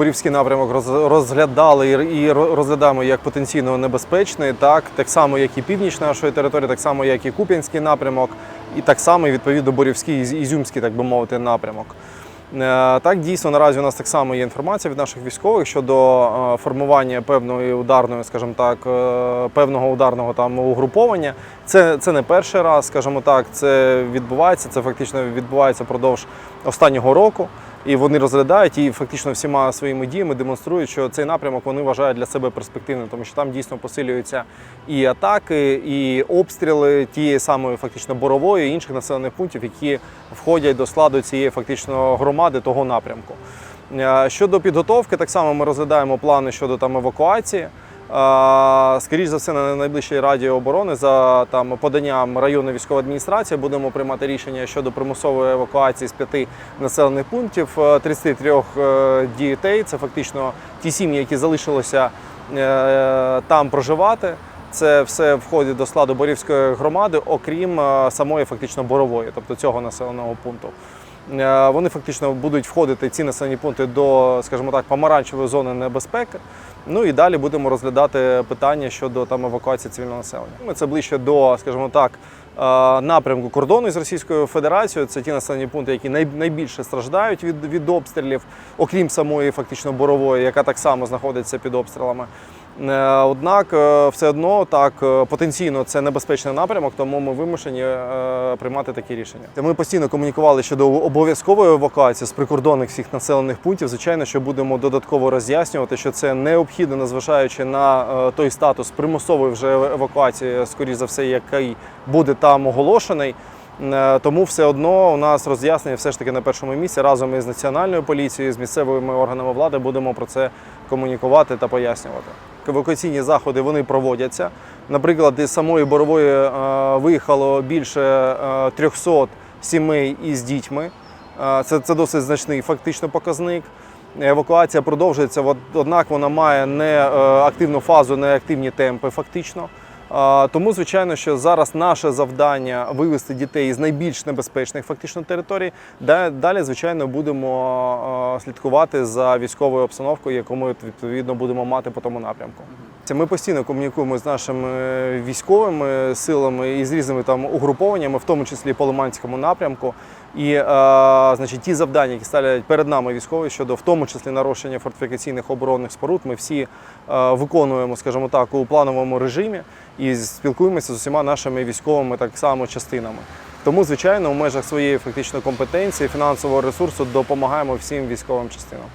Борівський напрямок розглядали і- розглядаємо як потенційно небезпечний, так, так само, як і північ нашої території, так само, як і Куп'янський напрямок, і так само, відповідно, Борівський і Ізюмський, так би мовити, напрямок. Е, Так, дійсно, наразі у нас так само є інформація від наших військових щодо е, формування певної ударної, скажімо так, е, певного ударного там угруповання. Це, це не перший раз, скажімо так, це відбувається. Це фактично відбувається впродовж останнього року. І вони розглядають і фактично всіма своїми діями демонструють, що цей напрямок вони вважають для себе перспективним, тому що там дійсно посилюються і атаки, і обстріли тієї самої фактично борової і інших населених пунктів, які входять до складу цієї фактично громади того напрямку. Е, Щодо підготовки, так само ми розглядаємо плани щодо там евакуації. Е, Скоріше за все, на найближчій раді оборони за там поданням районної військової адміністрації будемо приймати рішення щодо примусової евакуації з п'яти населених пунктів. Е, 33 е, дітей. Це фактично ті сім'ї, які залишилися е, там проживати. Це все входить до складу Борівської громади, окрім е, самої фактично борової, тобто цього населеного пункту. Е, Вони фактично будуть входити ці населені пункти до, скажімо так, помаранчевої зони небезпеки. Ну і далі будемо розглядати питання щодо там евакуації цивільного населення. Ми це ближче до, скажімо так, е, напрямку кордону з Російською Федерацією. Це ті населені пункти, які най- найбільше страждають від, від обстрілів, окрім самої фактично борової, яка так само знаходиться під обстрілами. Е, Однак е, все одно так е, потенційно це небезпечний напрямок, тому ми вимушені приймати такі рішення. Ми постійно комунікували щодо обов'язкової евакуації з прикордонних всіх населених пунктів. Звичайно, що будемо додатково роз'яснювати, що це необхідно, незважаючи на той статус примусової вже евакуації, скоріш за все, який буде там оголошений. Тому все одно у нас роз'яснення все ж таки на першому місці разом із національною поліцією, з місцевими органами влади будемо про це комунікувати та пояснювати. Евакуаційні заходи вони проводяться. Наприклад, із самої борової е, виїхало більше е, 300 сімей із дітьми. Е, Це, це досить значний фактично показник. Евакуація продовжується, однак вона має не е, активну фазу, не активні темпи фактично. Тому, звичайно, що зараз наше завдання вивести дітей з найбільш небезпечних фактично територій. Да- Далі, звичайно, будемо слідкувати за військовою обстановкою, яку ми відповідно будемо мати по тому напрямку. Це Ми постійно комунікуємо з нашими військовими силами і з різними там угрупованнями, в тому числі по Лиманському напрямку. І е, значить, ті завдання, які ставлять перед нами військові щодо в тому числі нарощення фортифікаційних оборонних споруд, ми всі е, виконуємо, скажімо так, у плановому режимі і спілкуємося з усіма нашими військовими так само частинами. Тому, звичайно, у межах своєї фактично компетенції, фінансового ресурсу допомагаємо всім військовим частинам.